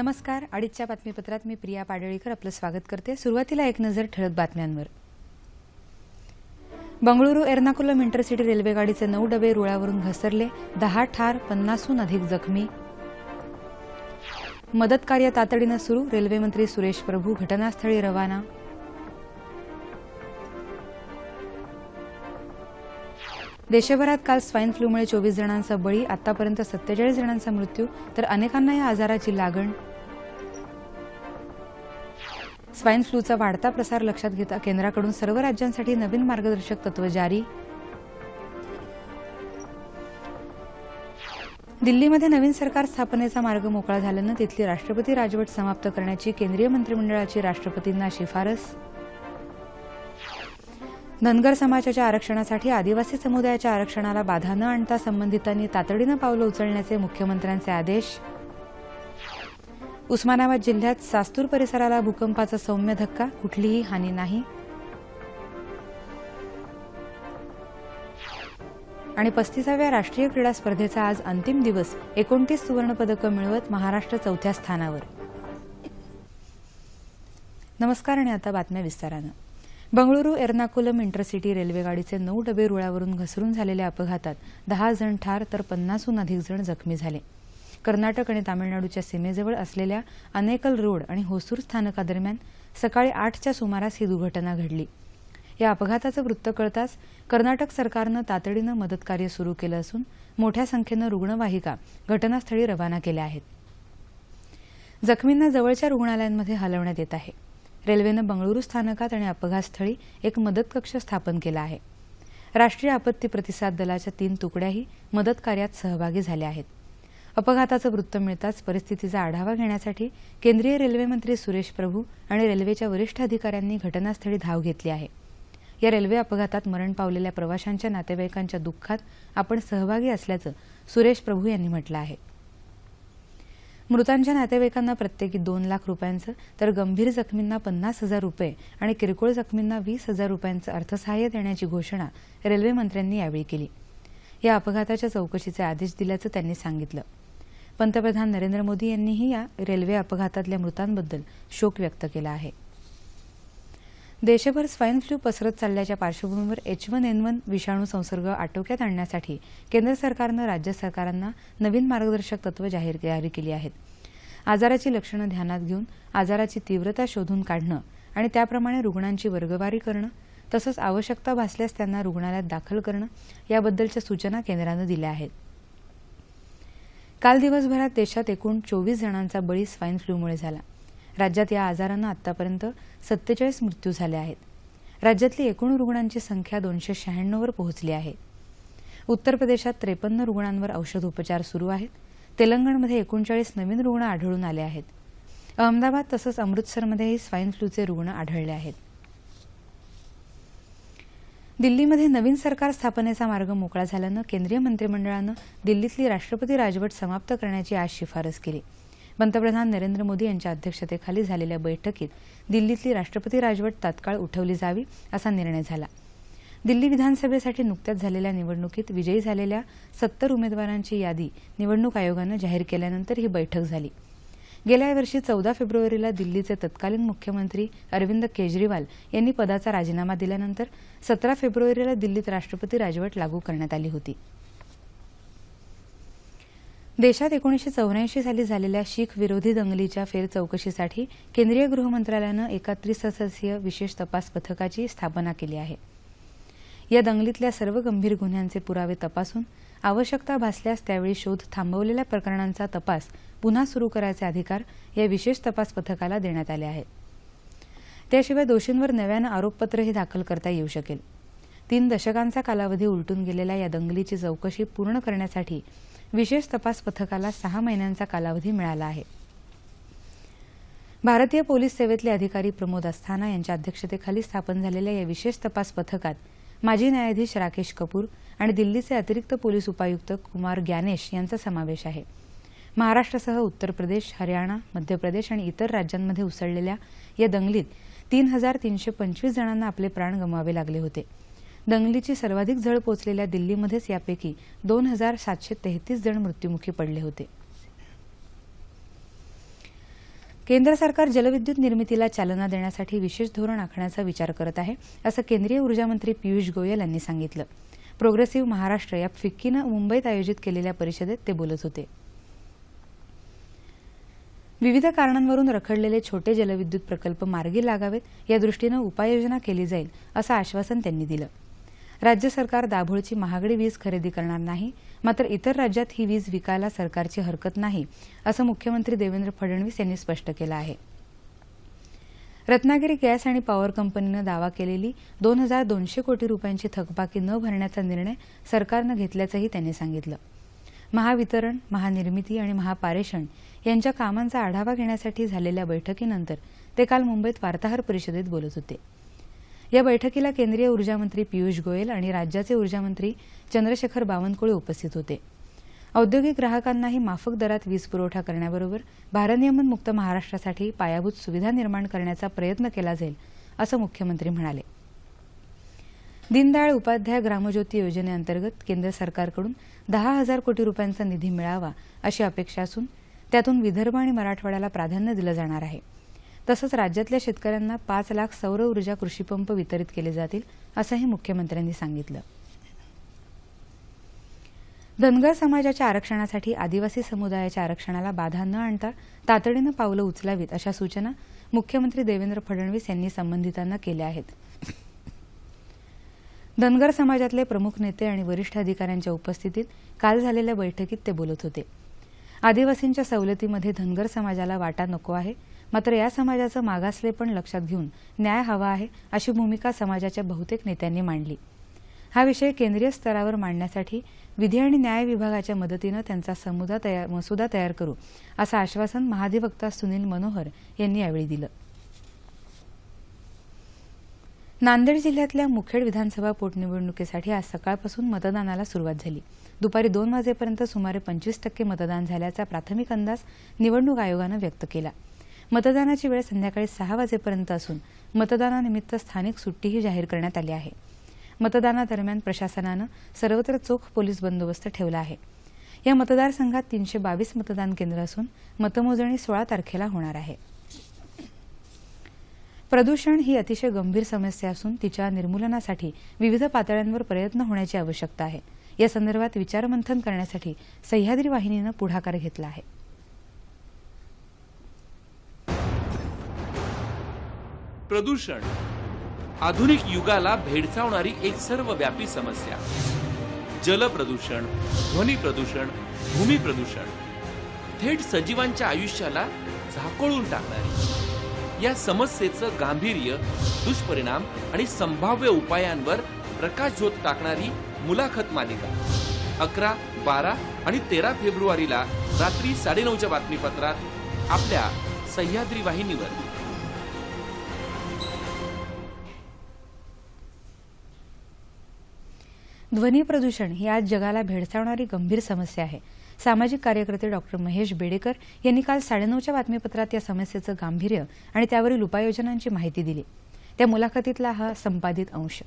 नमस्कार. अडीचच्या बातमीपत्रात मी प्रिया पाडळीकर आपलं स्वागत करते. सुरुवातीला एक नजर ठळक बातम्यांवर. बंगळुरू एर्नाकुलम इंटरसिटी रेल्वेगाडीचे नऊ डबे रुळावरून घसरले. दहा ठार पन्नासहून अधिक जखमी. मदत कार्य तातडीनं सुरू. रेल्वेमंत्री सुरेश प्रभू घटनास्थळी रवाना. देशभरात काल स्वाईन फ्लूमुळे चोवीस जणांचा बळी आतापर्यंत सत्तेचाळीस जणांचा मृत्यू तर अनेकांना या आजाराची लागण. स्वाईन फ्लूचा वाढता प्रसार लक्षात घेता केंद्राकडून सर्व राज्यांसाठी नवीन मार्गदर्शक तत्व जारी. दिल्लीमध्ये नवीन सरकार स्थापनेचा मार्ग मोकळा झाल्यानं तिथली राष्ट्रपती राजवट समाप्त करण्याची केंद्रीय मंत्रिमंडळाची राष्ट्रपतींना शिफारस. धनगर समाजाच्या आरक्षणासाठी आदिवासी समुदायाच्या आरक्षणाला बाधा न आणता संबंधितांनी तातडीनं पावलं उचलण्याचे मुख्यमंत्र्यांचे आदेश. उस्मानाबाद जिल्ह्यात सास्तूर परिसराला भूकंपाचा सौम्य धक्का कुठलीही हानी नाही. आणि पस्तीसाव्या राष्ट्रीय क्रीडा स्पर्धेचा आज अंतिम दिवस एकोणतीस सुवर्णपदकं मिळवत महाराष्ट्र चौथ्या स्थानावर. नमस्कार आणि आता बातम्या विस्तारानं. बंगळुरू एर्नाकुलम इंटरसिटी रेल्वेगाडीचे नऊ डबे रुळावरून घसरून झालेल्या अपघातात दहा जण ठार तर पन्नासहून अधिक जण जखमी झाले. कर्नाटक आणि तामिळनाडूच्या सीमेजवळ असलेल्या अनेकल रोड आणि होसूर स्थानकादरम्यान सकाळी आठच्या सुमारास ही दुर्घटना घडली. या अपघाताचं वृत्त कळताच कर्नाटक सरकारनं तातडीनं मदतकार्य सुरू केलं असून मोठ्या संख्येनं रुग्णवाहिका घटनास्थळी रवाना केल्या आहेत. जखमींना जवळच्या रुग्णालयांमध्ये हलवण्यात येत आहे. रेल्वेनं बंगळुरू स्थानकात आणि अपघातस्थळी एक मदत कक्ष स्थापन केला आहे. राष्ट्रीय आपत्ती प्रतिसाद दलाच्या तीन तुकड्याही मदत कार्यात सहभागी झाल्या आहेत. अपघाताचं वृत्त मिळताच परिस्थितीचा आढावा घेण्यासाठी केंद्रीय रेल्वेमंत्री सुरेश प्रभू आणि रेल्वेच्या वरिष्ठ अधिकाऱ्यांनी घटनास्थळी धाव घेतली आहे. या रेल्वे अपघातात मरण पावलेल्या प्रवाशांच्या नातेवाईकांच्या दुःखात आपण सहभागी असल्याचं सुरेश प्रभू यांनी म्हटलं आहे. मृतांच्या नातेवाईकांना प्रत्येकी दोन लाख रुपयांचं तर गंभीर जखमींना पन्नास हजार रुपये आणि किरकोळ जखमींना वीस हजार रुपयांचं अर्थसहाय्य देण्याची घोषणा रेल्वेमंत्र्यांनी यावेळी केली. या अपघाताच्या चौकशीचे आदेश दिल्याचं त्यांनी सांगितलं. पंतप्रधान नरेंद्र मोदी यांनीही या रेल्वे अपघातातल्या मृतांबद्दल शोक व्यक्त केला आहे. देशभर स्वाईन फ्लू पसरत चालल्याच्या पार्श्वभूमीवर एच वन एन वन विषाणू संसर्ग आटोक्यात आणण्यासाठी केंद्र सरकारनं राज्य सरकारांना नवीन मार्गदर्शक तत्व जाहीर जारी केली आहेत. आजाराची लक्षणं ध्यानात घेऊन आजाराची तीव्रता शोधून काढणं आणि त्याप्रमाणे रुग्णांची वर्गवारी करणं तसंच आवश्यकता भासल्यास त्यांना रुग्णालयात दाखल करणं याबद्दलच्या सूचना केंद्रानं दिल्या आहेत. काल दिवसभरात देशात एकूण चोवीस जणांचा बळी स्वाईन फ्लूमुळे झाला. राज्यात या आजारानं आतापर्यंत सत्तेचाळीस मृत्यू झाले आहेत. राज्यातली एकूण रुग्णांची संख्या दोनशे शहाण्णववर पोहोचली आहे. उत्तर प्रदेशात त्रेपन्न रुग्णांवर औषधोपचार सुरू आहेत. तेलंगणमध्ये एकोणचाळीस नवीन रुग्ण आढळून आले आहेत. अहमदाबाद तसंच अमृतसरमध्येही स्वाईन फ्लूचे रुग्ण आढळले आहेत. दिल्लीमध्ये नवीन सरकार स्थापनेचा मार्ग मोकळा झाल्यानं केंद्रीय मंत्रिमंडळानं दिल्लीतली राष्ट्रपती राजवट समाप्त करण्याची आज शिफारस केली. पंतप्रधान नरेंद्र मोदी यांच्या अध्यक्षतेखाली झालेल्या बैठकीत दिल्लीतली राष्ट्रपती राजवट तात्काळ उठवली जावी असा निर्णय झाला. दिल्ली विधानसभेसाठी नुकत्याच झालेल्या निवडणुकीत विजयी झालेल्या सत्तर उमेदवारांची यादी निवडणूक आयोगानं जाहीर केल्यानंतर ही बैठक झाली. गेल्या वर्षी चौदा फेब्रुवारीला दिल्लीचे तत्कालीन मुख्यमंत्री अरविंद केजरीवाल यांनी पदाचा राजीनामा दिल्यानंतर सतरा फेब्रुवारीला दिल्लीत राष्ट्रपती राजवट लागू करण्यात आली होती. देशात एकोणीशे चौऱ्याऐंशी साली झालेल्या शीख विरोधी दंगलीच्या फेरचौकशीसाठी केंद्रीय गृह मंत्रालयानं एका त्रिसदस्यीय विशेष तपास पथकाची स्थापना केली आहे. या दंगलीतल्या सर्व गंभीर गुन्ह्यांचे पुरावे तपासून आवश्यकता भासल्यास त्यावेळी शोध थांबवलेल्या प्रकरणांचा तपास पुन्हा सुरू करायचे अधिकार या विशेष तपास पथकाला देण्यात आले आहेत. त्याशिवाय दोषींवर नव्यानं आरोपपत्रही दाखल करता येऊ शकेल. तीन दशकांचा कालावधी उलटून गेलेल्या या दंगलीची चौकशी पूर्ण करण्यासाठी विशेष तपास पथकाला सहा महिन्यांचा कालावधी मिळाला आहे. भारतीय पोलीस सेवेतले अधिकारी प्रमोद अस्थाना यांच्या अध्यक्षतेखाली स्थापन झालेल्या या विशेष तपास पथकात माजी न्यायाधीश राकेश कपूर आणि दिल्लीचे अतिरिक्त पोलीस उपायुक्त कुमार ग्यानेश यांचा समावेश आहे. महाराष्ट्रासह उत्तर प्रदेश हरियाणा मध्य प्रदेश आणि इतर राज्यांमध्ये उसळलेल्या या दंगलीत तीन हजार तीनशे पंचवीस जणांना आपले प्राण गमवावे लागले होते. दंगलीची सर्वाधिक झळ पोचलेल्या दिल्लीमध्येच यापैकी दोन हजार सातशे तेहतीस जण मृत्युमुखी पडले होते. केंद्र सरकार जलविद्युत निर्मितीला चालना देण्यासाठी विशेष धोरण आखण्याचा विचार करत आहे असं केंद्रीय ऊर्जामंत्री पियुष गोयल यांनी सांगितलं. प्रोग्रेसिव्ह महाराष्ट्र या फिक्कीनं मुंबईत आयोजित केलेल्या परिषदेत ते बोलत होते. विविध कारणांवरून रखडलेले छोटे जलविद्युत प्रकल्प मार्गी लागावेत या दृष्टीनं उपाययोजना केली जाईल असं आश्वासन त्यांनी दिलं. राज्य सरकार दाभोळची महागडी वीज खरेदी करणार नाही मात्र इतर राज्यात ही वीज विकायला सरकारची हरकत नाही असं मुख्यमंत्री देवेंद्र फडणवीस यांनी स्पष्ट केलं आहे. रत्नागिरी गॅस आणि पॉवर कंपनीनं दावा केलेली दोन हजार दोनशे कोटी रुपयांची थकबाकी न भरण्याचा निर्णय सरकारनं घेतल्याचंही त्यांनी सांगितलं. महावितरण महानिर्मिती आणि महापारेषण यांच्या कामांचा आढावा घेण्यासाठी झालेल्या बैठकीनंतर ते काल मुंबईत वार्ताहर परिषदेत बोलत होते. या बैठकीला केंद्रीय ऊर्जामंत्री पियुष गोयल आणि राज्याचे ऊर्जामंत्री चंद्रशेखर बावनकुळे उपस्थित होते. औद्योगिक ग्राहकांनाही माफक दरात वीज पुरवठा करण्याबरोबर भारनियमन मुक्त महाराष्ट्रासाठी पायाभूत सुविधा निर्माण करण्याचा प्रयत्न केला जाईल असं मुख्यमंत्री म्हणाले. दीनदयाळ उपाध्याय ग्रामज्योती योजनेअंतर्गत केंद्र सरकारकडून दहा हजार कोटी रुपयांचा निधी मिळावा अशी अपेक्षा असून त्यातून विदर्भ आणि मराठवाड्याला प्राधान्य दिलं जाणार आहे. तसंच राज्यातल्या शेतकऱ्यांना पाच लाख सौर ऊर्जा कृषीपंप वितरित केले जातील असंही मुख्यमंत्र्यांनी सांगितलं. धनगर समाजाच्या आरक्षणासाठी आदिवासी समुदायाच्या आरक्षणाला बाधा न आणता तातडीनं पावलं उचलावीत अशा सूचना मुख्यमंत्री देवेंद्र फडणवीस यांनी संबंधितांना केल्या आहेत. धनगर समाजातले प्रमुख नेते आणि वरिष्ठ अधिकाऱ्यांच्या उपस्थितीत काल झालेल्या बैठकीत ते बोलत होते. आदिवासींच्या सवलतीमध्ये धनगर समाजाला वाटा नको आहे मात्र या समाजाचं मागासलेपण लक्षात घेऊन न्याय हवा आहे अशी भूमिका समाजाच्या बहुतेक नेत्यांनी मांडली. हा विषय केंद्रीय स्तरावर मांडण्यासाठी विधी आणि न्याय विभागाच्या मदतीनं त्यांचा समुदा तयार मसुदा तयार करू असं आश्वासन महाधिवक्ता सुनील मनोहर यांनी यावेळी दिलं. नांदेड जिल्ह्यातल्या मुखेड विधानसभा पोटनिवडणुकीसाठी आज सकाळपासून मतदानाला सुरुवात झाली. दुपारी दोन वाजेपर्यंत सुमारे पंचवीस टक्के मतदान झाल्याचा प्राथमिक अंदाज निवडणूक आयोगानं व्यक्त केला. मतदानाची वेळ संध्याकाळी सहा वाजेपर्यंत असून मतदानानिमित्त स्थानिक सुट्टीही जाहीर करण्यात आली आहे. मतदानादरम्यान प्रशासनानं सर्वत्र चोख पोलीस बंदोबस्त ठेवला आहे. या मतदारसंघात तीनशे बावीस मतदान केंद्र असून मतमोजणी सोळा तारखेला होणार आहे. प्रदूषण ही अतिशय गंभीर समस्या असून तिच्या निर्मूलनासाठी विविध पातळ्यांवर प्रयत्न होण्याची आवश्यकता आहे. या संदर्भात विचारमंथन करण्यासाठी सह्याद्री वाहिनीनं पुढाकार घेतला आहे. प्रदूषण. आधुनिक युगाला भेडसावणारी एक सर्वव्यापी समस्या. जल प्रदूषण ध्वनी प्रदूषण भूमी प्रदूषण. थेट सजीवांच्या आयुष्याला झाकोळून टाकणारी. या समस्येचं गांभीर्य दुष्परिणाम आणि संभाव्य उपायांवर प्रकाशझोत टाकणारी मुलाखत मालिका. अकरा बारा आणि तेरा फेब्रुवारीला रात्री साडेनऊच्या बातमीपत्रात आपल्या सह्याद्री वाहिनीवर. ध्वनी प्रदूषण ही आज जगाला भेडसावणारी गंभीर समस्या आहे. सामाजिक कार्यकर्ते डॉक्टर महेश बेडेकर यांनी काल साडेनऊच्या बातमीपत्रात या समस्येचं गांभीर्य आणि त्यावरील उपाययोजनांची माहिती दिली. त्या मुलाखतीतला हा संपादित अंश.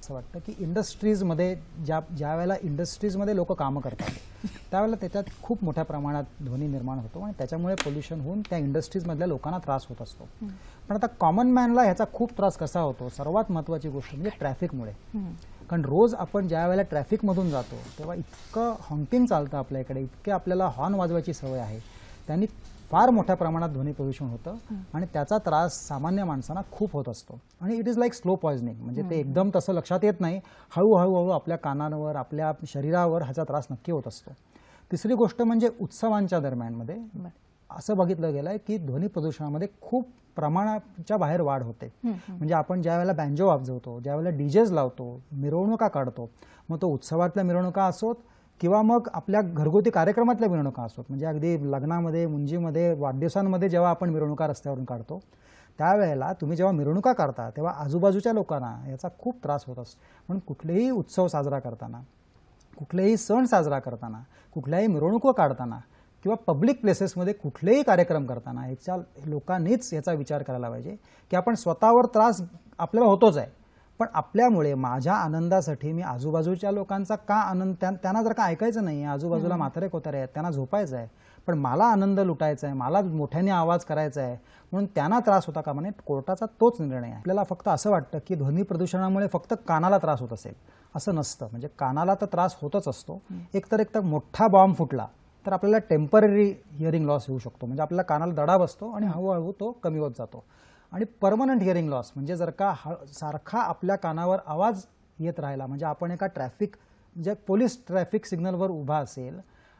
असं वाटतं की इंडस्ट्रीजमध्ये ज्या ज्या वेळेला इंडस्ट्रीजमध्ये लोक कामं करतात त्यावेळेला त्याच्यात खूप मोठ्या प्रमाणात ध्वनी निर्माण होतो आणि त्याच्यामुळे पोल्युशन होऊन त्या इंडस्ट्रीजमधल्या लोकांना त्रास होत असतो. पण आता कॉमन मॅनला ह्याचा खूप त्रास कसा होतो? सर्वात महत्त्वाची गोष्ट म्हणजे ट्रॅफिकमुळे कारण रोज आपण ज्या वेळेला ट्रॅफिकमधून जातो तेव्हा इतकं हॉन्किंग चालतं आपल्या इकडे इतके आपल्याला हॉर्न वाजवायची सवय आहे. त्यांनी फार मोठ्या प्रमाणात ध्वनी प्रदूषण होतं आणि त्याचा त्रास सामान्य माणसांना खूप होत असतो. आणि it is like slow poisoning म्हणजे ते एकदम तसं लक्षात येत नाही. हळूहळू हळू आपल्या कानांवर आपल्या शरीरावर ह्याचा त्रास नक्की होत असतो. तिसरी गोष्ट म्हणजे उत्सवांच्या दरम्यानमध्ये. असं बघितलं गेलं आहे की ध्वनी प्रदूषणामध्ये खूप प्रमाणाच्या बाहेर वाढ होते. म्हणजे आपण ज्या वेळेला बँजो वाजवतो ज्या वेळेला डीजेज लावतो मिरवणुका काढतो मग तो उत्सवातल्या मिरवणुका असोत किंवा मग आपल्या घरगुती कार्यक्रमातल्या मिरवणुका असोत. म्हणजे अगदी लग्नामध्ये मुंजीमध्ये वाढदिवसांमध्ये जेव्हा आपण मिरवणुका रस्त्यावरून काढतो त्यावेळेला तुम्ही जेव्हा मिरवणुका काढता तेव्हा आजूबाजूच्या लोकांना याचा खूप त्रास होत असतो. म्हणून कुठलेही उत्सव साजरा करताना कुठलेही सण साजरा करताना कुठल्याही मिरवणुका काढताना किंवा पब्लिक प्लेसेसमध्ये कुठलेही कार्यक्रम करताना याच्या लोकांनीच याचा विचार करायला पाहिजे की आपण स्वतःवर त्रास आपल्याला होतोच आहे. पण आपल्यामुळे माझ्या आनंदासाठी मी आजूबाजूच्या लोकांचा का आनंद त्यां- त्यांना जर का ऐकायचं नाही आजूबाजूला म्हातारे कोतारे आहेत त्यांना झोपायचं आहे पण मला आनंद लुटायचा आहे मला मोठ्याने आवाज करायचा आहे म्हणून त्यांना त्रास होता का म्हणे? कोर्टाचा तोच निर्णय आहे. आपल्याला फक्त असं वाटतं की ध्वनी प्रदूषणामुळे फक्त कानाला त्रास होत असेल. असं नसतं. म्हणजे कानाला तर त्रास होतच असतो. एकतर एक तर मोठा बॉम्ब फुटला तर आपल्याला टेंपररी हिअरिंग लॉस येऊ शकतो. म्हणजे आपल्याला कानाला दडा बसतो आणि हळूहळू तो कमी होत जातो. आणि परमनंट हिअरिंग लॉस म्हणजे जर का हळ सारखा आपल्या कानावर आवाज येत राहिला म्हणजे आपण एका ट्रॅफिक म्हणजे पोलीस ट्रॅफिक सिग्नलवर उभा असेल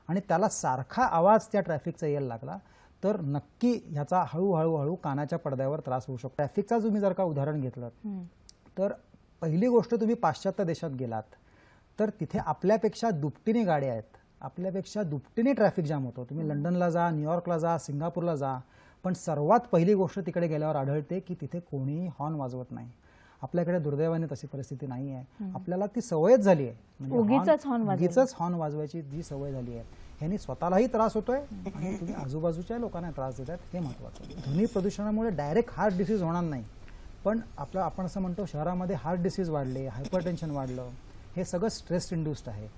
आणि त्याला सारखा आवाज त्या ट्रॅफिकचा यायला लागला तर नक्की ह्याचा हळूहळू हळू कानाच्या पडद्यावर त्रास होऊ शकतो. ट्रॅफिकचा तुम्ही जर का उदाहरण घेतलं तर पहिली गोष्ट तुम्ही पाश्चात्य देशात गेलात तर तिथे आपल्यापेक्षा दुपटीने गाड्या आहेत. आपल्यापेक्षा दुपटीने ट्रॅफिक जाम होतो. तुम्ही लंडनला जा न्यूयॉर्कला जा सिंगापूरला जा. पण सर्वात पहिली गोष्ट तिकडे गेल्यावर आढळते की तिथे कोणीही हॉर्न वाजवत नाही. आपल्याकडे दुर्दैवाने तशी परिस्थिती नाही आहे आपल्याला ती सवयच झाली आहे. म्हणजे. उगीचच हॉर्न वाजवायची जी सवय झाली आहे. ह्यानी स्वतःलाही त्रास होतोय आणि तुम्ही आजूबाजूच्या लोकांना त्रास देत आहेत हे महत्वाचं आहे. ध्वनी प्रदूषणामुळे डायरेक्ट हार्ट डिसीज होणार नाही. पण आपलं आपण असं म्हणतो शहरामध्ये हार्ट डिसीज वाढले हायपर टेन्शन वाढलं हे सगळं स्ट्रेस इंड्युस्ड आहे.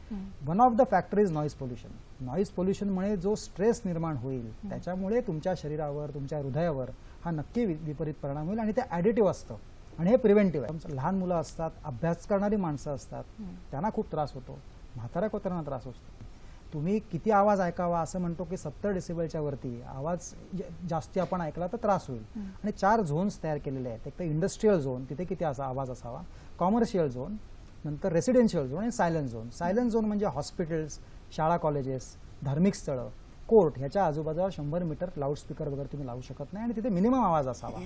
One of the factor is noise pollution noise पोल्युशनमुळे जो स्ट्रेस निर्माण होईल त्याच्यामुळे तुमच्या शरीरावर तुमच्या हृदयावर हा नक्की विपरीत परिणाम होईल आणि ते ॲडिटिव्ह असतं. आणि हे प्रिव्हेंटिव्ह आहे. लहान मुलं असतात अभ्यास करणारी माणसं असतात त्यांना खूप त्रास होतो. म्हाताऱ्या कोत्र्यांना त्रास असतो तुम्ही किती आवाज ऐकावा असं म्हणतो की सत्तर डेसिबलच्या वरती आवाज जास्ती आपण ऐकला तर त्रास होईल. आणि चार झोन्स तयार केलेले आहेत. एक तर इंडस्ट्रीयल झोन तिथे किती असा आवाज असावा. कॉमर्शियल झोन नंतर रेसिडेन्शियल झोन आणि सायलंट झोन सायलंट झोन म्हणजे हॉस्पिटल्स शाळा कॉलेजेस धार्मिक स्थळं कोर्ट ह्याच्या आजूबाजूला शंभर मीटर लाऊडस्पीकर वगैरे तुम्ही लावू शकत नाही आणि तिथे मिनिमम आवाज असावा.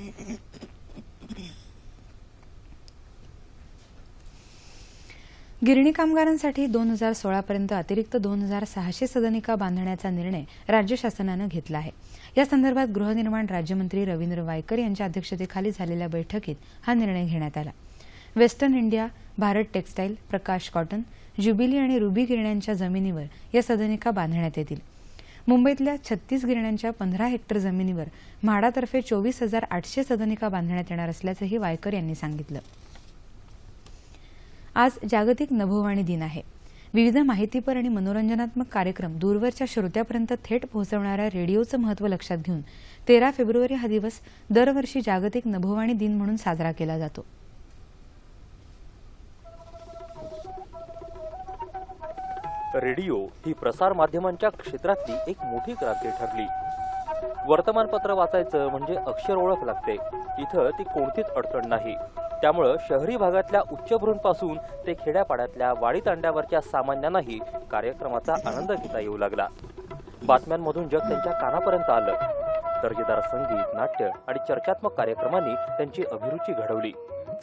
गिरणी कामगारांसाठी दोन हजार सोळापर्यंत अतिरिक्त दोन हजार सहाशे सदनिका बांधण्याचा निर्णय राज्य शासनानं घेतला आहे. या संदर्भात गृहनिर्माण राज्यमंत्री रवींद्र वायकर यांच्या अध्यक्षतेखाली झालेल्या बैठकीत हा निर्णय घेण्यात आला. Western India Bharat Textile Prakash Cotton Jubilee आणि रुबी गिरण्यांच्या जमिनीवर या सदनिका बांधण्यात येतील. मुंबईतल्या छत्तीस गिरण्यांच्या पंधरा हेक्टर जमिनीवर म्हाडातर्फे चोवीस हजार आठशे सदनिका बांधण्यात येणार असल्याचंही वायकर यांनी सांगितलं. आज जागतिक नभोवाणी दिन आहे. विविध माहितीपर आणि मनोरंजनात्मक कार्यक्रम दूरवरच्या श्रोत्यापर्यंत थेट पोहोचवणाऱ्या रेडिओचं महत्त्व लक्षात घेऊन तेरा फेब्रुवारी हा दिवस दरवर्षी जागतिक नभोवाणी दिन म्हणून साजरा केला जातो. रेडिओ ही प्रसार माध्यमांच्या क्षेत्रातली एक मोठी क्रांती ठरली. वर्तमानपत्र वाचायचं म्हणजे अक्षर ओळख लागते. इथं ती कोणतीच अडचण नाही. त्यामुळं शहरी भागातल्या उच्चभ्रूंपासून ते खेड्यापाड्यातल्या वाडी तांड्यावरच्या सामान्यांनाही कार्यक्रमाचा आनंद घेता येऊ लागला. बातम्यांमधून जग त्यांच्या कानापर्यंत आलं. दर्जेदार संगीत नाट्य आणि चर्चात्मक कार्यक्रमांनी त्यांची अभिरुची घडवली.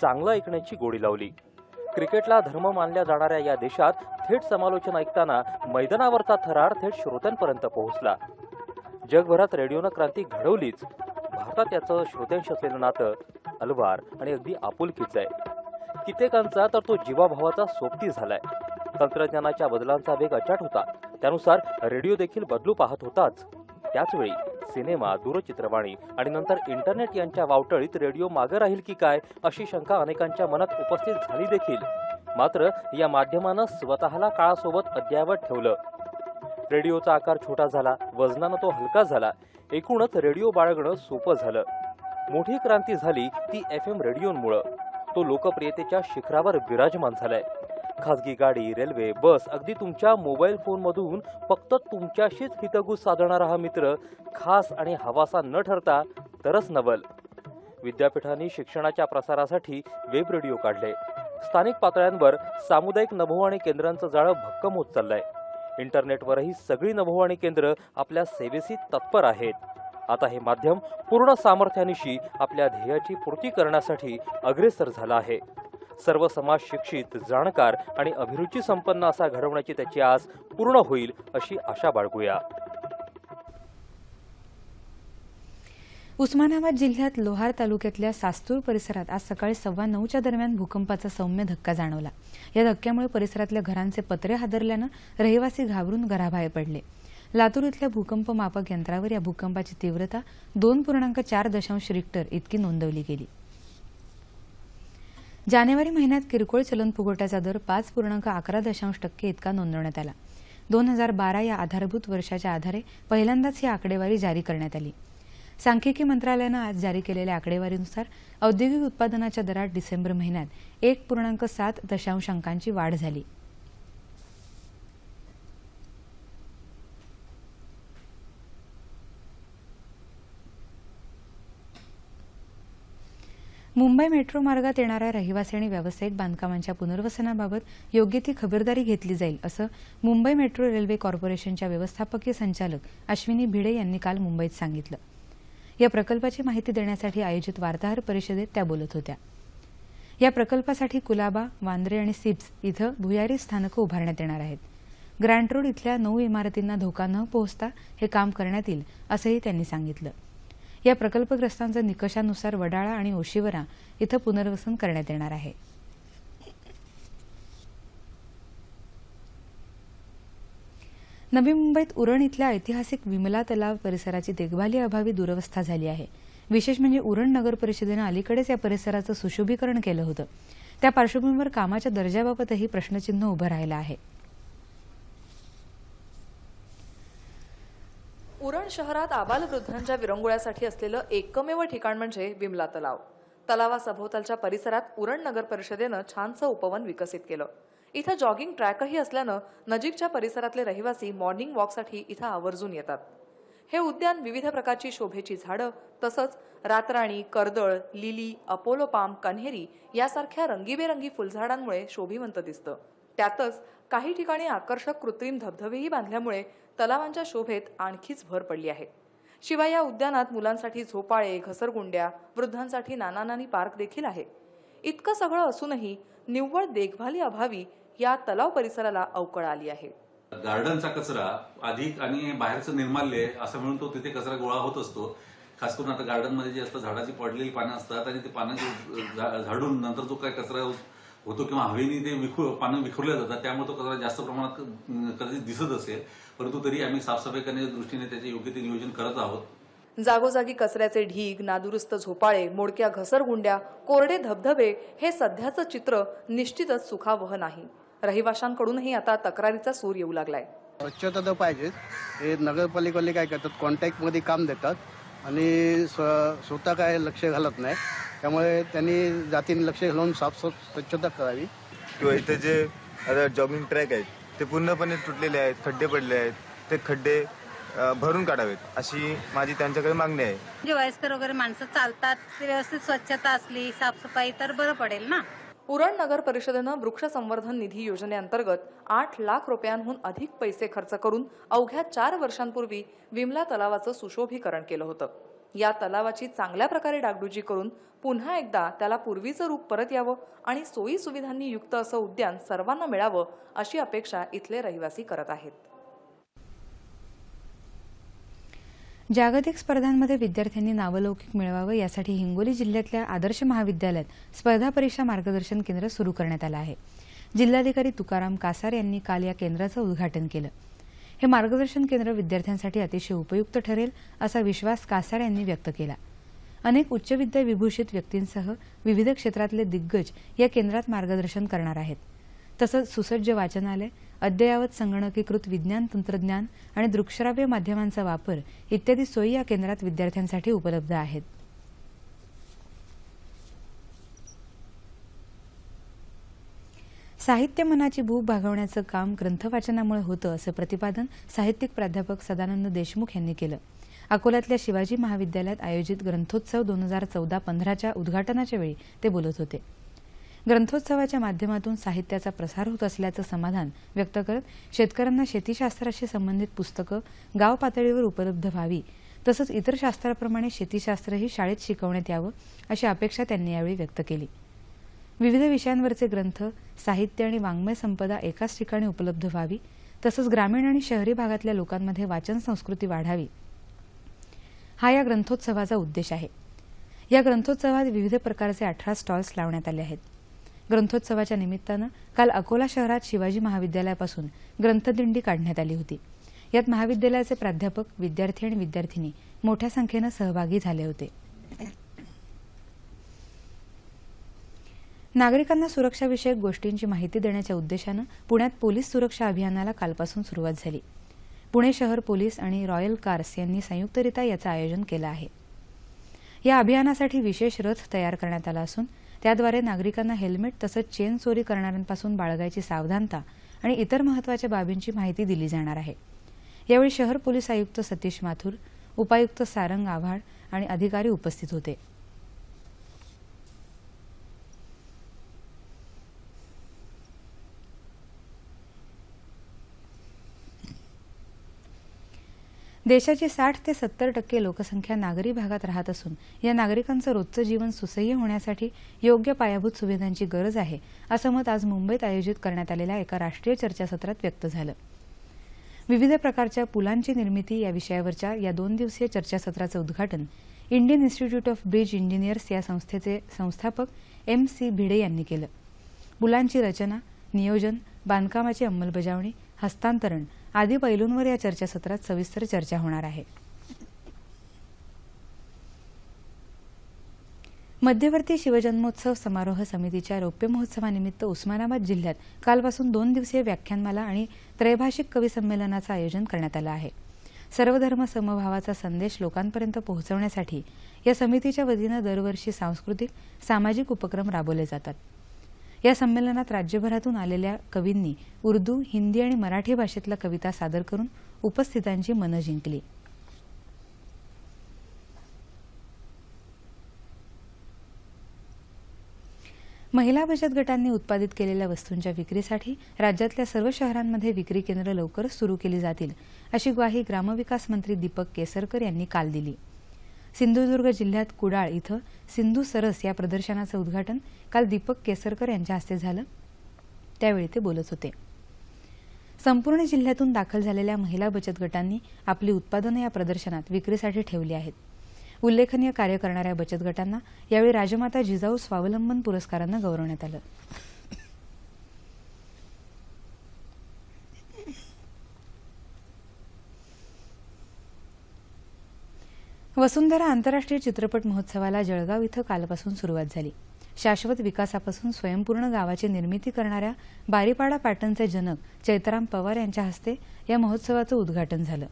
चांगलं ऐकण्याची गोडी लावली. क्रिकेटला धर्म मानल्या जाणाऱ्या या देशात थेट समालोचन ऐकताना मैदानावरचा थरार थेट श्रोत्यांपर्यंत पोहोचला. जगभरात रेडिओनं क्रांती घडवलीच. भारतात याचं श्रोत्यांशी असलेलं नातं अलवार आणि अगदी आपुलकीच आहे. कित्येकांचा तर तो जीवाभावाचा सोबती झालाय. तंत्रज्ञानाच्या बदलांचा वेग अचाट होता. त्यानुसार रेडिओ देखील बदलू पाहत होताच. त्याचवेळी सिनेमा दूरचित्रवाणी आणि नंतर इंटरनेट यांच्या वावटळीत रेडिओ मागे राहील की काय अशी शंका अनेकांच्या मनात उपस्थित झाली देखील. मात्र या माध्यमानं स्वतःला काळासोबत अद्ययावत ठेवलं. रेडिओचा आकार छोटा झाला वजनानं तो हलका झाला. एकूणच रेडिओ बाळगणं सोपं झालं. मोठी क्रांती झाली ती एफ एम रेडिओमुळं. तो लोकप्रियतेच्या शिखरावर विराजमान झालाय. खासगी गाडी रेल्वे बस अगदी तुमच्या मोबाईल फोनमधून फक्त तुमच्याशीच हितगुज साधणारा हा मित्र खास आणि हवासा न ठरता तरच नवल. विद्यापीठांनी शिक्षणाच्या प्रसारासाठी वेब रेडिओ काढले. स्थानिक पातळ्यांवर सामुदायिक नभोवाणी केंद्रांचं जाळं भक्कम होत चाललंय. इंटरनेटवरही सगळी नभोवाणी केंद्र आपल्या सेवेशी तत्पर आहेत. आता हे माध्यम पूर्ण सामर्थ्यानिशी आपल्या ध्येयाची पूर्ती करण्यासाठी अग्रेसर झालं आहे. सर्व समाज शिक्षित जाणकार आणि अभिरुची संपन्न असा घडवण्याची त्याची आस पूर्ण होईल अशी आशा बाळगूया. उस्मानाबाद जिल्ह्यात लोहार तालुक्यातल्या सास्तूर परिसरात आज सकाळी सव्वा नऊच्या दरम्यान भूकंपाचा सौम्य धक्का जाणवला. या धक्क्यामुळे परिसरातल्या घरांचे पत्रे हादरल्यानं रहिवासी घाबरून घराबाहेर पडले. लातूर इथल्या भूकंप मापक यंत्रावर या भूकंपाची तीव्रता दोन पूर्णांक चार दशांश रिक्टर इतकी नोंदवली गेली. जानेवारी महिन्यात किरकोळ चलनफुगवट्याचा दर पाच पूर्णांक अकरा दशांश टक्के इतका नोंदवण्यात आला. दोन हजार बारा या आधारभूत वर्षाच्या आधारे पहिल्यांदाच ही आकडेवारी जारी करण्यात आली. सांख्यिकी मंत्रालयानं आज जारी केलेल्या आकडेवारीनुसार औद्योगिक उत्पादनाच्या दरात डिसेंबर महिन्यात एक पूर्णांक सात दशांश अंकांची वाढ झाली. मुंबई मेट्रो मार्गात येणाऱ्या रहिवासी आणि व्यावसायिक बांधकामांच्या पुनर्वसनाबाबत योग्य ती खबरदारी घेतली जाईल असं मुंबई मेट्रो रेल्वे कॉर्पोरेशनच्या व्यवस्थापकीय संचालक अश्विनी भिडे यांनी काल मुंबईत सांगितलं. या प्रकल्पाची माहिती देण्यासाठी आयोजित वार्ताहर परिषदेत त्या बोलत होत्या. या प्रकल्पासाठी कुलाबा वांद्रे आणि सिप्स इथं भुयारी स्थानकं उभारण्यात येणार आहेत. ग्रँट रोड इथल्या नऊ इमारतींना धोका न पोहोचता हे काम करण्यात येईल असंही त्यांनी सांगितलं. या प्रकल्पग्रस्तांचं निकषानुसार वडाळा आणि ओशिवरा इथं पुनर्वसन करण्यात येणार आहे. नवी मुंबईत उरण इथल्या ऐतिहासिक विमला तलाव परिसराची देखभाली अभावी दुरवस्था झाली आहे. विशेष म्हणजे उरण नगर परिषदेनं अलीकडेच या परिसराचं सुशोभीकरण केलं होतं. त्या पार्श्वभूमीवर कामाच्या दर्जाबाबतही प्रश्नचिन्ह उभं राहिलं आहे. उरण शहरात आबालवृद्धांच्या विरंगुळ्यासाठी असलेलं एकमेव ठिकाण म्हणजे विमला तलाव. तलावासभोवतालच्या परिसरात उरण नगर परिषदेनं छानसं उपवन विकसित केलं. इथं जॉगिंग ट्रॅकही असल्यानं नजीकच्या परिसरातले रहिवासी मॉर्निंग वॉकसाठी इथं आवर्जून येतात. हे उद्यान विविध प्रकारची शोभेची झाडं तसंच रातराणी कर्दळ लिली अपोलो पाम कन्हेरी यासारख्या रंगीबेरंगी फुलझाडांमुळे शोभिवंत दिसतं. त्यातच काही ठिकाणी आकर्षक कृत्रिम धबधबेही बांधल्यामुळे तलावांच्या शोभेत आणखीच भर पडली आहे. शिवाय या उद्यानात मुलांसाठी झोपाळे घसरगुंड्या वृद्धांसाठी नाना नानी पार्क देखील आहे. इतकं सगळं असूनही निव्वळ देखभाली अभावी या तलाव परिसराला अवकळ आली आहे. गार्डनचा कचरा अधिक आणि बाहेरचं निर्माल्य असं म्हणून तो तिथे कचरा गोळा होत असतो. खास करून आता गार्डनमध्ये जे असतं झाडाची पडलेली पानं असतात आणि ते पानं झाडून नंतर जो काय कचरा होतो किंवा हवेने ते विखू पानं विखुरल्या जातात त्यामुळे तो कचरा जास्त प्रमाणात कदाचित दिसत असेल परंतु तरी आम्ही साफसफाई करण्याच्या दृष्टीने त्याचे योग्य ते नियोजन करत आहोत. जागोजागी कचऱ्याचे ढीग नादुरुस्त झोपाळे मोडक्या घसरगुंड्या कोरडे धबधबे हे सध्याचं चित्र निश्चितच सुखावह नाही. रहिवाशांकडूनही आता तक्रारीचा सूर येऊ लागलाय. स्वच्छता तर पाहिजेच. हे नगरपालिकेवाले काय करतात कॉन्टॅक्टमध्ये काम देतात आणि स्व स्वतः काय लक्ष घालत नाही. त्यामुळे त्यांनी जातीने लक्ष घालून साफ स्वच्छता करावी. किंवा इथे जे आता जॉगिंग ट्रॅक आहेत ते पूर्णपणे तुटलेले आहेत खड्डे पडले आहेत ते खड्डे अ, भरून काढावेत अशी माझी त्यांच्याकडे मागणी आहे. जे वयस्कर वगैरे माणसं चालतात ते व्यवस्थित स्वच्छता असली साफसफाई तर बरं पडेल ना? उरण नगर परिषदेनं वृक्ष संवर्धन निधी योजनेअंतर्गत आठ लाख रुपयांहून अधिक पैसे खर्च करून अवघ्या चार वर्षांपूर्वी विमला तलावाचं सुशोभीकरण केलं होतं. या तलावाची चांगल्या प्रकारे डागडुजी करून पुन्हा एकदा त्याला पूर्वीचं रूप परत यावं आणि सोयी सुविधांनी युक्त असं उद्यान सर्वांना मिळावं अशी अपेक्षा इथले रहिवासी करत आहेत. जागतिक स्पर्धांमध्ये विद्यार्थ्यांनी नावलौकिक मिळवावं यासाठी हिंगोली जिल्ह्यातल्या आदर्श महाविद्यालयात स्पर्धा परीक्षा मार्गदर्शन केंद्र सुरू करण्यात आलं आहे. जिल्हाधिकारी तुकाराम कासार यांनी काल या केंद्राचं उद्घाटन केलं. हे मार्गदर्शन केंद्र विद्यार्थ्यांसाठी अतिशय उपयुक्त ठरेल असा विश्वास कासार यांनी व्यक्त केला. अनेक उच्चविद्या विभूषित व्यक्तींसह विविध क्षेत्रातले दिग्गज या केंद्रात मार्गदर्शन करणार आहेत. तसंच सुसज्ज वाचनालय अद्ययावत संगणकीकृत विज्ञान तंत्रज्ञान आणि दृकश्राव्य माध्यमांचा वापर इत्यादी सोयी या केंद्रात विद्यार्थ्यांसाठी उपलब्ध आहेत. साहित्य मनाची भूक भागवण्याचं काम ग्रंथवाचनामुळे होतं असं प्रतिपादन साहित्यिक प्राध्यापक सदानंद देशमुख यांनी केलं. अकोल्यातल्या शिवाजी महाविद्यालयात आयोजित ग्रंथोत्सव दोन हजार चौदा पंधराच्या उद्घाटनाच्या वेळी ते बोलत होते. ग्रंथोत्सवाच्या माध्यमातून साहित्याचा प्रसार होत असल्याचं समाधान व्यक्त करत शेतकऱ्यांना शेतीशास्त्राशी संबंधित पुस्तकं गाव पातळीवर उपलब्ध व्हावी तसंच इतर शास्त्राप्रमाणे शेतीशास्त्रही शाळेत शिकवण्यात यावं अशी अपेक्षा त्यांनी यावेळी व्यक्त केली. विविध विषयांवरचे ग्रंथ साहित्य आणि वाङ्मय संपदा एकाच ठिकाणी उपलब्ध व्हावी तसंच ग्रामीण आणि शहरी भागातल्या लोकांमध्ये वाचन संस्कृती वाढावी हा या ग्रंथोत्सवाचा उद्देश आहे. या ग्रंथोत्सवात विविध प्रकारचे अठरा स्टॉल्स लावण्यात आले आहेत. ग्रंथोत्सवाच्या निमित्तानं काल अकोला शहरात शिवाजी महाविद्यालयापासून ग्रंथदिंडी काढण्यात आली होती. यात महाविद्यालयाचे प्राध्यापक विद्यार्थी आणि विद्यार्थिनी मोठ्या संख्येनं सहभागी झाले होते. नागरिकांना सुरक्षाविषयक गोष्टींची माहिती देण्याच्या उद्देशानं पुण्यात पोलीस सुरक्षा अभियानाला कालपासून सुरुवात झाली. पुणे शहर पोलीस आणि रॉयल कार्स यांनी संयुक्तरित्या याचं आयोजन केलं आहे. या अभियानासाठी विशेष रथ तयार करण्यात आला असून त्याद्वारे नागरिकांना हेल्मेट तसंच चेन चोरी करणाऱ्यांपासून बाळगायची सावधानता आणि इतर महत्त्वाच्या बाबींची माहिती दिली जाणार आहे. यावेळी शहर पोलीस आयुक्त सतीश माथुर उपायुक्त सारंग आव्हाड आणि अधिकारी उपस्थित होते. देशाची साठ ते सत्तर टक्के लोकसंख्या नागरी भागात राहत असून या नागरिकांचं रोजचं जीवन सुसह्य होण्यासाठी योग्य पायाभूत सुविधांची गरज आहे असं मत आज मुंबईत आयोजित करण्यात आलेल्या एका राष्ट्रीय चर्चासत्रात व्यक्त झालं. विविध प्रकारच्या पुलांची निर्मिती या विषयावरच्या या दोन दिवसीय चर्चासत्राचं उद्घाटन Indian Institute of Bridge Engineers या संस्थेचे संस्थापक एम सी भिडे यांनी केलं. पुलांची रचना नियोजन बांधकामाची अंमलबजावणी हस्तांतरण आदी पैलूंवर या चर्चासत्रात सविस्तर चर्चा होणार आहे. मध्यवर्ती शिवजन्मोत्सव समारोह समितीच्या रौप्य महोत्सवानिमित्त उस्मानाबाद जिल्ह्यात कालपासून दोन दिवसीय व्याख्यानमाला आणि त्रैभाषिक कवी संमेलनाचं आयोजन करण्यात आलं आहे. सर्वधर्म समभावाचा संदेश लोकांपर्यंत पोहोचवण्यासाठी या समितीच्या वतीनं दरवर्षी सांस्कृतिक सामाजिक उपक्रम राबवले जातात. या संमेलनात राज्यभरातून आलेल्या कवींनी उर्दू हिंदी आणि मराठी भाषेतल्या कविता सादर करून उपस्थितांची मनं जिंकली. महिला बचत गटांनी उत्पादित केलेल्या वस्तूंच्या विक्रीसाठी राज्यातल्या सर्व शहरांमध्ये विक्री केंद्र लवकरच सुरू केली जातील अशी ग्वाही ग्रामविकास मंत्री दीपक केसरकर यांनी काल दिली. सिंधुदुर्ग जिल्ह्यात कुडाळ इथं सिंधू सरस या प्रदर्शनाचं उद्घाटन काल दीपक केसरकर यांच्या हस्ते झालं. त्यावेळी ते बोलत होते. संपूर्ण जिल्ह्यातून दाखल झालेल्या महिला बचत गटांनी आपली उत्पादनं या प्रदर्शनात विक्रीसाठी ठेवली आहेत. उल्लेखनीय कार्य करणाऱ्या बचत गटांना यावेळी राजमाता जिजाऊ स्वावलंबन पुरस्कारानं गौरवण्यात आलं. वसुंधरा आंतरराष्ट्रीय चित्रपट महोत्सवाला जळगाव इथं कालपासून सुरुवात झाली. शाश्वत विकासापासून स्वयंपूर्ण गावाची निर्मिती करणाऱ्या बारीपाडा पॅटर्नचे जनक चैत्राम पवार यांच्या हस्ते या महोत्सवाचं उद्घाटन झालं.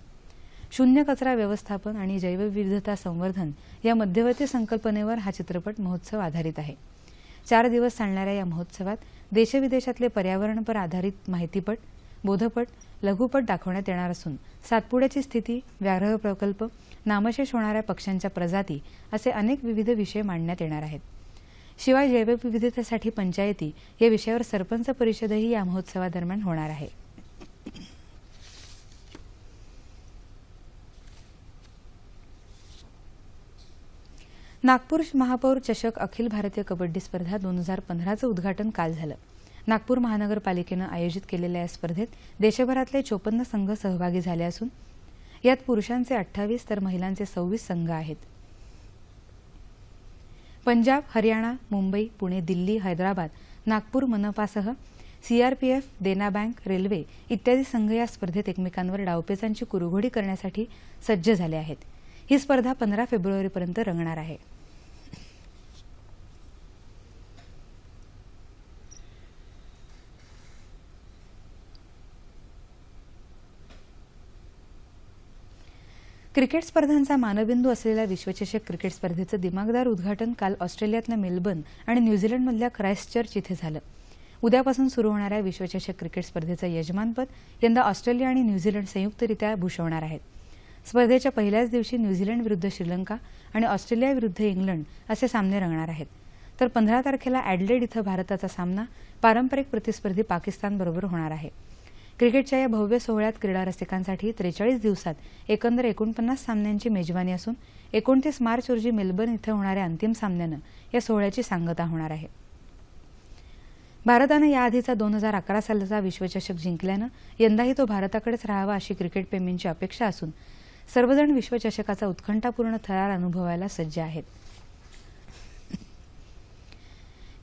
शून्य कचरा व्यवस्थापन आणि जैवविविधता संवर्धन या मध्यवर्ती संकल्पनेवर हा चित्रपट महोत्सव आधारित आहे. चार दिवस चालणाऱ्या या महोत्सवात देशविदेशातले पर्यावरणपर आधारित माहितीपट बोधपट लघुपट दाखवण्यात येणार असून सातपुड्याची स्थिती व्याघ्र प्रकल्प नामशेष होणाऱ्या पक्ष्यांच्या प्रजाती असे अनेक विविध विषय मांडण्यात येणार आहेत. शिवाय जैवविविधतेसाठी पंचायती या विषयावर सरपंच परिषदही या महोत्सवादरम्यान होणार आहे. नागपूर महापौर चषक अखिल भारतीय कबड्डी स्पर्धा दोन हजार पंधराचं उद्घाटन काल झालं. नागपूर महानगरपालिकेनं आयोजित केलेल्या या स्पर्धेत देशभरातले चोपन्न संघ सहभागी झाले असून यात पुरुषांचे अठ्ठावीस तर महिलांचे सव्वीस संघ आहेत. पंजाब हरियाणा मुंबई पुणे दिल्ली हैदराबाद नागपूर मनपासह सीआरपीएफ देना बँक रेल्वे इत्यादी संघ या स्पर्धेत एकमेकांवर डावपेचांची कुरघोडी करण्यासाठी सज्ज झाले आहेत. ही स्पर्धा पंधरा फेब्रुवारीपर्यंत रंगणार आहे. क्रिकेट स्पर्धांचा मानबिंदू असलेल्या विश्वचषक क्रिकेट स्पर्धेचं दिमागदार उद्घाटन काल ऑस्ट्रेलियातल्या मेलबर्न आणि न्यूझीलंडमधल्या क्राईस्टचर्च इथे झालं. उद्यापासून सुरू होणाऱ्या विश्वचषक क्रिकेट स्पर्धेचं यजमानपद यंदा ऑस्ट्रेलिया आणि न्यूझीलंड संयुक्तरित्या भूषवणार आहेत. स्पर्धेच्या पहिल्याच दिवशी न्यूझीलंड विरुद्ध श्रीलंका आणि ऑस्ट्रेलिया विरुद्ध इंग्लंड असे सामने रंगणार आहेत. तर पंधरा तारखेला ॲडलेड इथं भारताचा सामना पारंपरिक प्रतिस्पर्धी पाकिस्तानबरोबर होणार आहे. क्रिकेटच्या या भव्य सोहळ्यात क्रीडा रसिकांसाठी त्रेचाळीस दिवसात एकंदर एकोणपन्नास सामन्यांची मेजवानी असून एकोणतीस मार्च रोजी मेलबर्न इथं होणाऱ्या अंतिम सामन्यानं या सोहळ्याची सांगता होणार आहे. भारतानं याआधीचा दोन हजार अकरा सालाचा विश्वचषक जिंकल्यानं यंदाही तो भारताकडेच राहावा अशी क्रिकेटप्रेमींची अपेक्षा असून सर्वजण विश्वचषकाचा उत्कंठापूर्ण थरार अनुभवायला सज्ज आहेत.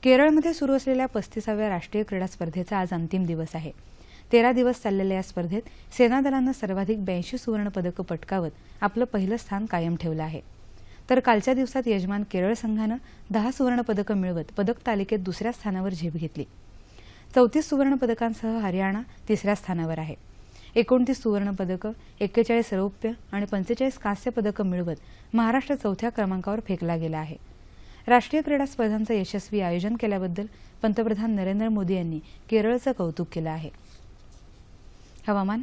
केरळमध्ये सुरू असलेल्या पस्तीसाव्या राष्ट्रीय क्रीडा स्पर्धेचा आज अंतिम दिवस आहे. तेरा दिवस चाललेल्या या स्पर्धेत सेनादलानं सर्वाधिक ब्याऐंशी सुवर्णपदकं पटकावत आपलं पहिलं स्थान कायम ठेवलं आहे. तर कालच्या दिवसात यजमान केरळ संघानं दहा सुवर्णपदकं मिळवत पदक तालिकेत दुसऱ्या स्थानावर झेप घेतली. चौतीस सुवर्णपदकांसह हरियाणा तिसऱ्या स्थानावर आहे. एकोणतीस सुवर्णपदकं एक्केचाळीस रौप्य आणि पंचेचाळीस कांस्य पदकं मिळवत महाराष्ट्र चौथ्या क्रमांकावर फेकला गेला आहे. राष्ट्रीय क्रीडा स्पर्धांचं यशस्वी आयोजन केल्याबद्दल पंतप्रधान नरेंद्र मोदी यांनी केरळचं कौतुक केलं आहे. हवामान.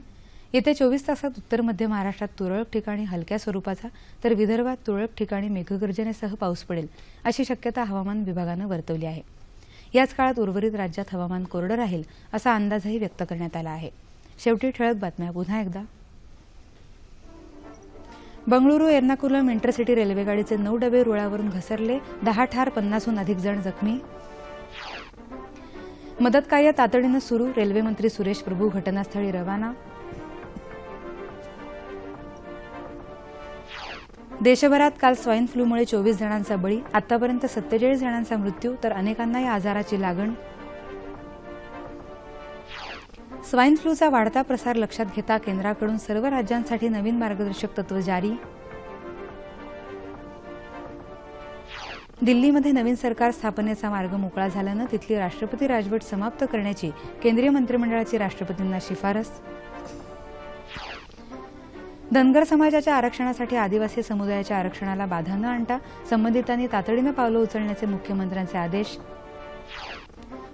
येत्या चोवीस तासात उत्तर मध्य महाराष्ट्रात तुरळक ठिकाणी हलक्या स्वरूपाचा तर विदर्भात तुरळक ठिकाणी मेघगर्जनेसह पाऊस पडेल अशी शक्यता हवामान विभागानं वर्तवली आहे. याच काळात उर्वरित राज्यात हवामान कोरडं राहील असा अंदाजही व्यक्त करण्यात आला आहे. शेवटी ठळक बातम्या. पुन्हा एकदा. बंगळुरू एर्नाकुलम इंटरसिटी रेल्वेगाडीचे नऊ डबे रुळावरून घसरले दहा ठार पन्नासहून अधिक जण जखमी मदत कार्य तातडीनं सुरू. रेल्वेमंत्री सुरेश प्रभू घटनास्थळी रवाना. देशभरात काल स्वाईन फ्लूमुळे चोवीस जणांचा बळी आतापर्यंत सत्तेचाळीस जणांचा मृत्यू तर अनेकांना या आजाराची लागण. स्वाईन फ्लूचा वाढता प्रसार लक्षात घेता केंद्राकडून सर्व राज्यांसाठी नवीन मार्गदर्शक तत्व जारी. दिल्लीमध्ये नवीन सरकार स्थापनेचा मार्ग मोकळा झाल्यानं तिथली राष्ट्रपती राजवट समाप्त करण्याची केंद्रीय मंत्रिमंडळाची राष्ट्रपतींना शिफारस. धनगर समाजाच्या आरक्षणासाठी आदिवासी समुदायाच्या आरक्षणाला बाधा न आणता संबंधितांनी तातडीनं पावलं उचलण्याचे मुख्यमंत्र्यांचे आदेश.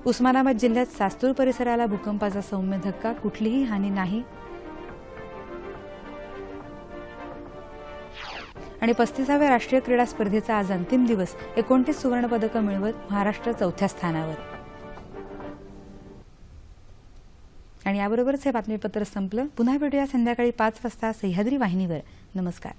उस्मानाबाद जिल्ह्यात सास्तूर परिसराला भूकंपाचा सौम्य धक्का कुठलीही हानी नाही. आणि पस्तीसाव्या राष्ट्रीय क्रीडा स्पर्धेचा आज अंतिम दिवस एकोणतीस सुवर्णपदकं मिळवत महाराष्ट्र चौथ्या स्थानावर. आणि याबरोबरच हे बातमीपत्र संपलं. पुन्हा भेटूया संध्याकाळी पाच वाजता सह्याद्री वाहिनीवर. नमस्कार.